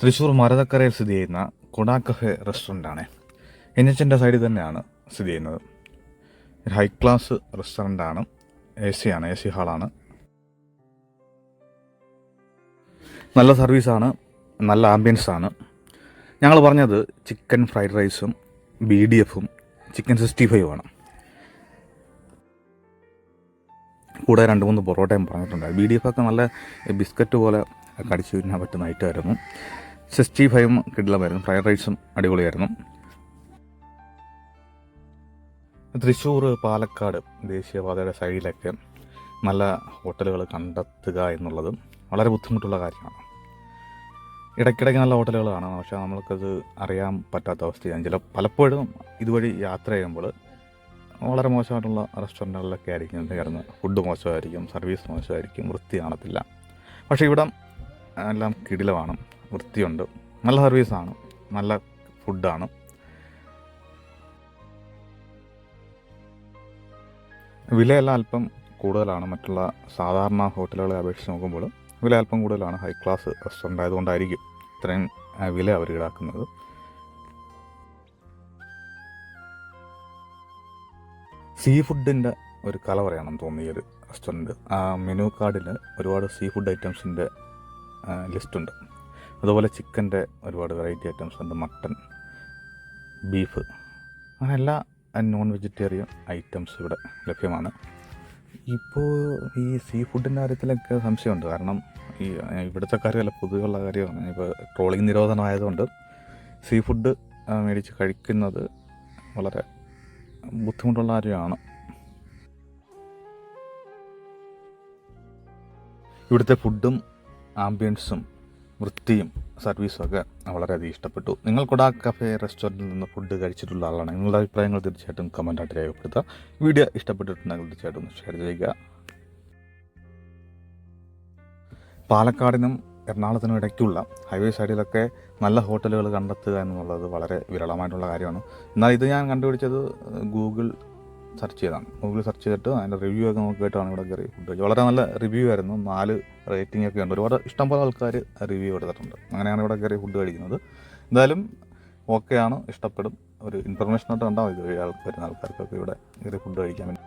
തൃശ്ശൂർ മരതക്കരയിൽ സ്ഥിതി ചെയ്യുന്ന കൊടാ cafe റെസ്റ്റോറന്റാണ് N എച്ചിന്റെ സൈഡിൽ തന്നെയാണ് സ്ഥിതി ചെയ്യുന്നത്. ഒരു ഹൈ ക്ലാസ് റെസ്റ്റോറന്റാണ് എ സി ആണ് എ സി ഹാളാണ് നല്ല സർവീസാണ് നല്ല ആംബിയൻസ് ആണ്. ഞങ്ങൾ പറഞ്ഞത് ചിക്കൻ ഫ്രൈഡ് റൈസും ബി ഡി എഫും ചിക്കൻ സിക്സ്റ്റി ഫൈവും ആണ്. കൂടെ രണ്ട് മൂന്ന് പൊറോട്ടയും പറഞ്ഞിട്ടുണ്ട്. ബി ഡി എഫ് ഒക്കെ നല്ല ബിസ്ക്കറ്റ് പോലെ കടിച്ചു തിന്നാൻ പറ്റുന്ന ഐറ്റമായിരുന്നു സിക്സ്റ്റി ഫൈവും കിഡിലമായിരുന്നു ഫ്രൈഡ് റൈസും അടിപൊളിയായിരുന്നു. തൃശ്ശൂർ പാലക്കാട് ദേശീയപാതയുടെ സൈഡിലൊക്കെ നല്ല ഹോട്ടലുകൾ കണ്ടെത്തുക എന്നുള്ളത് വളരെ ബുദ്ധിമുട്ടുള്ള കാര്യമാണ്. ഇടയ്ക്കിടയ്ക്ക് നല്ല ഹോട്ടലുകൾ കാണാം പക്ഷേ നമ്മൾക്കത് അറിയാൻ പറ്റാത്ത അവസ്ഥയാണ്. ചില പലപ്പോഴും ഇതുവഴി യാത്ര ചെയ്യുമ്പോൾ വളരെ മോശമായിട്ടുള്ള റെസ്റ്റോറന്റുകളിലൊക്കെ ആയിരിക്കും കയറുന്നത് ഫുഡ് മോശമായിരിക്കും സർവീസ് മോശമായിരിക്കും വൃത്തി കാണത്തില്ല പക്ഷേ ഇവിടം എല്ലാം കിടിലമാണ്. വൃത്തിയുണ്ട്. നല്ല സർവീസാണ് നല്ല ഫുഡാണ് വിലയെല്ലാം അല്പം കൂടുതലാണ്. മറ്റുള്ള സാധാരണ ഹോട്ടലുകളെ അപേക്ഷിച്ച് നോക്കുമ്പോൾ വില അല്പം കൂടുതലാണ്. ഹൈ ക്ലാസ് റെസ്റ്റോറന്റ് ആയതുകൊണ്ടായിരിക്കും ഇത്രയും വില അവർ ഈടാക്കുന്നത്. സീ ഫുഡിന്റെ ഒരു കലവറയാണെന്ന് തോന്നി ഈ ഒരു റെസ്റ്റോറന്റ് മെനു കാർഡിൽ ഒരുപാട് സീ ഫുഡ് ഐറ്റംസിന്റെ ലിസ്റ്റുണ്ട് അതുപോലെ ചിക്കന്റെ ഒരുപാട് വെറൈറ്റി ഐറ്റംസ് ഉണ്ട്. മട്ടൺ ബീഫ് അങ്ങനെ എല്ലാ നോൺ വെജിറ്റേറിയൻ ഐറ്റംസ് ഇവിടെ ലഭ്യമാണ്. ഇപ്പോൾ ഈ സീ ഫുഡിന്റെ കാര്യത്തിലൊക്കെ സംശയമുണ്ട്. കാരണം ഈ ഇവിടുത്തെ കാര്യമല്ല പൊതുവെയുള്ള കാര്യമാണ് ഇപ്പോൾ ട്രോളിംഗ് നിരോധനമായതുകൊണ്ട് സീ ഫുഡ് മേടിച്ച് കഴിക്കുന്നത് വളരെ ബുദ്ധിമുട്ടുള്ള കാര്യമാണ്. ഇവിടുത്തെ ഫുഡും ആംബിയൻസും വൃത്തിയും സർവീസും ഒക്കെ വളരെയധികം ഇഷ്ടപ്പെട്ടു. നിങ്ങൾ കൊടാ കഫേ റെസ്റ്റോറന്റിൽ നിന്ന് ഫുഡ് കഴിച്ചിട്ടുള്ള ആളാണ്. നിങ്ങളുടെ അഭിപ്രായങ്ങൾ തീർച്ചയായിട്ടും കമന്റായിട്ട് രേഖപ്പെടുത്തുക. വീഡിയോ ഇഷ്ടപ്പെട്ടിട്ടുണ്ടെങ്കിൽ തീർച്ചയായിട്ടും ഷെയർ ചെയ്യുക. പാലക്കാടിനും എറണാകുളത്തിനും ഇടയ്ക്കുള്ള ഹൈവേ സൈഡിലൊക്കെ നല്ല ഹോട്ടലുകൾ കണ്ടെത്തുക എന്നുള്ളത് വളരെ വിരളമായിട്ടുള്ള കാര്യമാണ്. എന്നാൽ ഇത് ഞാൻ കണ്ടുപിടിച്ചത് ഗൂഗിൾ സെർച്ച് ചെയ്താണ്. ഗൂഗിളിൽ സെർച്ച് ചെയ്തിട്ട് അതിന്റെ റിവ്യൂ ഒക്കെ നോക്കിയിട്ടാണ് ഇവിടെ കയറി ഫുഡ് കഴിച്ചത് വളരെ നല്ല റിവ്യൂ ആയിരുന്നു. നാല് റേറ്റിംഗ് ഒക്കെ ഉണ്ട്. ഒരുപാട് ഇഷ്ടംപോലെ ആൾക്കാർ റിവ്യൂ എടുത്തിട്ടുണ്ട്. അങ്ങനെയാണ് ഇവിടെ കയറി ഫുഡ് കഴിക്കുന്നത്. എന്തായാലും ഓക്കെയാണ് ഇഷ്ടപ്പെടും. ഒരു ഇൻഫർമേഷൻ ആയിട്ട് ഉണ്ടാവും ഇത് വഴി ആൾ ആൾക്കാർക്കൊക്കെ ഇവിടെ കയറി ഫുഡ് കഴിക്കാൻ വേണ്ടി.